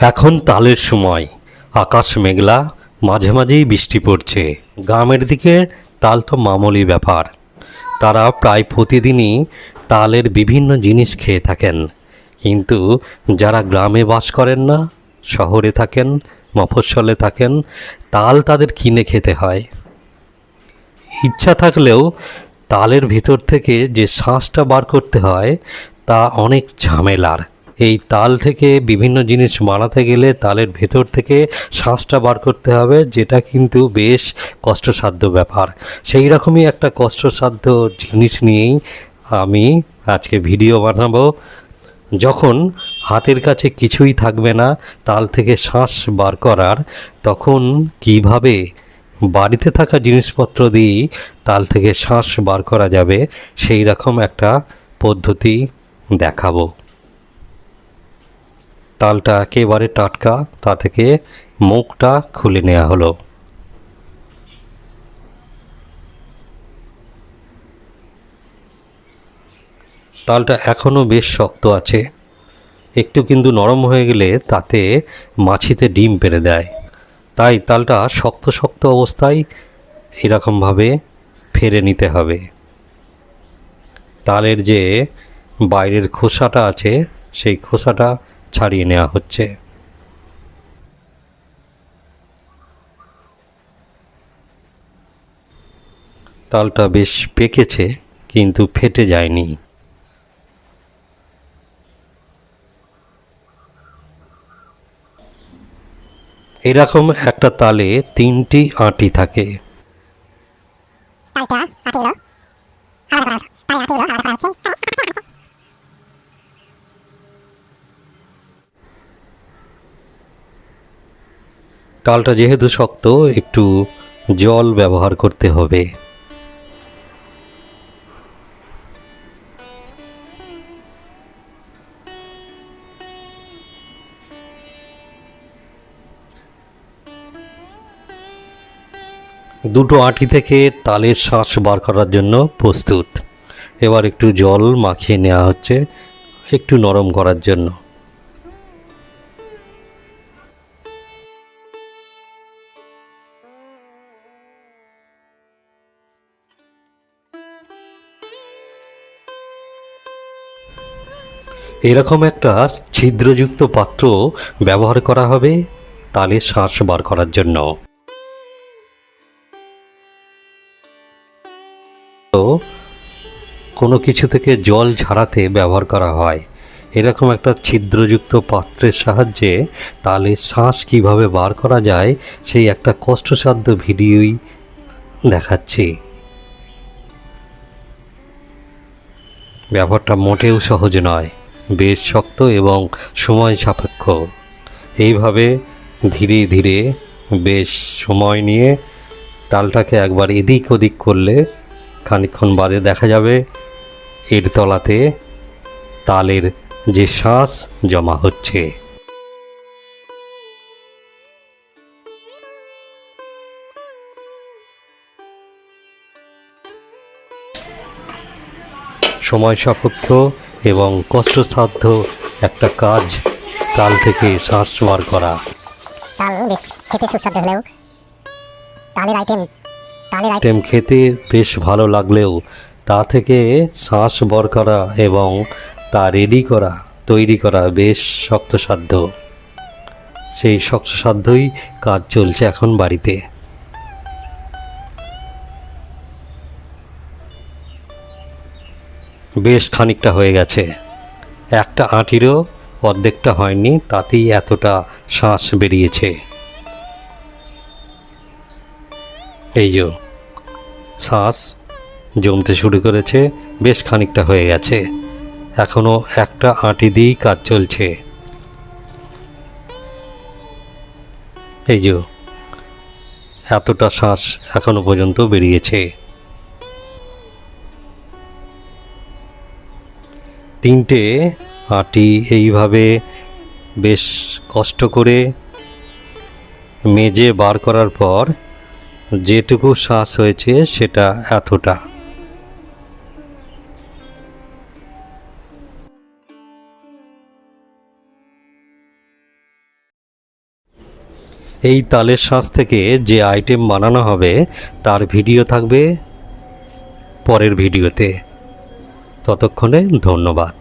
এখন তালের সময়। আকাশ মেঘলা, মাঝে মাঝেই বৃষ্টি পড়ছে। গ্রামের দিকে তাল তো মামুলি ব্যাপার। তারা প্রায় প্রতিদিনই তালের বিভিন্ন জিনিস খেয়ে থাকেন। কিন্তু যারা গ্রামে বাস করেন না, শহরে থাকেন, মফস্বলে থাকেন, তাল তাদের কিনে খেতে হয়। ইচ্ছা থাকলেও তালের ভিতর থেকে যে শ্বাসটা বার করতে হয়, তা অনেক ঝামেলার। এই তাল থেকে বিভিন্ন জিনিস বানাতে গেলে তালের ভেতর থেকে শ্বাসটা বার করতে হবে, যেটা কিন্তু বেশ কষ্টসাধ্য ব্যাপার। সেই রকমই একটা কষ্টসাধ্য জিনিস নিয়েই আমি আজকে ভিডিও বানাবো। যখন হাতের কাছে কিছুই থাকবে না, তাল থেকে শ্বাস বার করার, তখন কীভাবে বাড়িতে থাকা জিনিসপত্র দিয়েই তাল থেকে শ্বাস বার করা যাবে, সেই রকম একটা পদ্ধতি দেখাবো। তালটা একেবারে টাটকা, তা থেকে মুখটা খুলে নেওয়া হলো। তালটা এখনও বেশ শক্ত আছে। একটু কিন্তু নরম হয়ে গেলে তাতে মাছিতে ডিম পেড়ে দেয়। তাই তালটা শক্ত শক্ত অবস্থায় এরকমভাবে ফেরে নিতে হবে। তালের যে বাইরের খোসাটা আছে, সেই খোসাটা ছাড়িয়ে নেওয়া হচ্ছে। তালটা বেশ পেকেছে, কিন্তু ফেটে যায়নি। এরকম একটা তালে তিনটি আঁটি থাকে তালটা আটিগুলো আলাদা করা হলো তাই আটিগুলো আলাদা করা হচ্ছে তালটা যেহেতু শক্ত, একটু জল ব্যবহার করতে হবে। দুটো আঁটি থেকে তালের শ্বাস বার করার জন্য প্রস্তুত। এবার একটু জল মাখিয়ে নেওয়া হচ্ছে, একটু নরম করার জন্য। এরকম একটা ছিদ্রযুক্ত পাত্র ব্যবহার করা হবে তালের শ্বাস বার করার জন্য। কোনো কিছু থেকে জল ঝাড়াতে ব্যবহার করা হয়। এরকম একটা ছিদ্রযুক্ত পাত্রের সাহায্যে তালের শ্বাস কীভাবে বার করা যায় সেই একটা কষ্টসাধ্য ভিডিওই দেখাচ্ছি। ব্যাপারটা মোটেও সহজ নয়। বেশ শক্ত এবং সময় সাপেক্ষ। এইভাবে ধীরে ধীরে বেশ সময় নিয়ে তালটাকে একবার এদিক ওদিক করলে খানিকক্ষণ বাদে দেখা যাবে এর তলাতে তালের যে শ্বাস জমা হচ্ছে। সময় সাপেক্ষ এবং কষ্টসাধ্য একটা কাজ তাল থেকে শ্বাস বার করা। তাল বেশ খেতে সুস্বাদু হলেও। তালের আইটেম তালের আইটেম আইটেম খেতে বেশ ভালো লাগলেও তা থেকে শ্বাস বার করা এবং তা রেডি করা তৈরি করা বেশ শক্তসাধ্য। সেই শক্তসাধ্যই কাজ চলছে এখন বাড়িতে। বেশ খানিকটা হয়ে গেছে। একটা আঁটিরও অর্ধেকটা হয়নি, তাতেই এতটা শ্বাস বেরিয়েছে। এই যে, শ্বাস জমতে শুরু করেছে, বেশ খানিকটা হয়ে গেছে। এখনও একটা আঁটি দিয়েই কাজ চলছে। এই যে, এতটা শ্বাস এখনও পর্যন্ত বেরিয়েছে। তিনটে আটি এইভাবে বেশ কষ্ট করে মেজে বার করার পর যেটুকু শ্বাস হয়েছে সেটা এতটা। এই তালের শাঁস থেকে যে আইটেম বানানো হবে তার ভিডিও থাকবে পরের ভিডিওতে। ততক্ষণে ধন্যবাদ।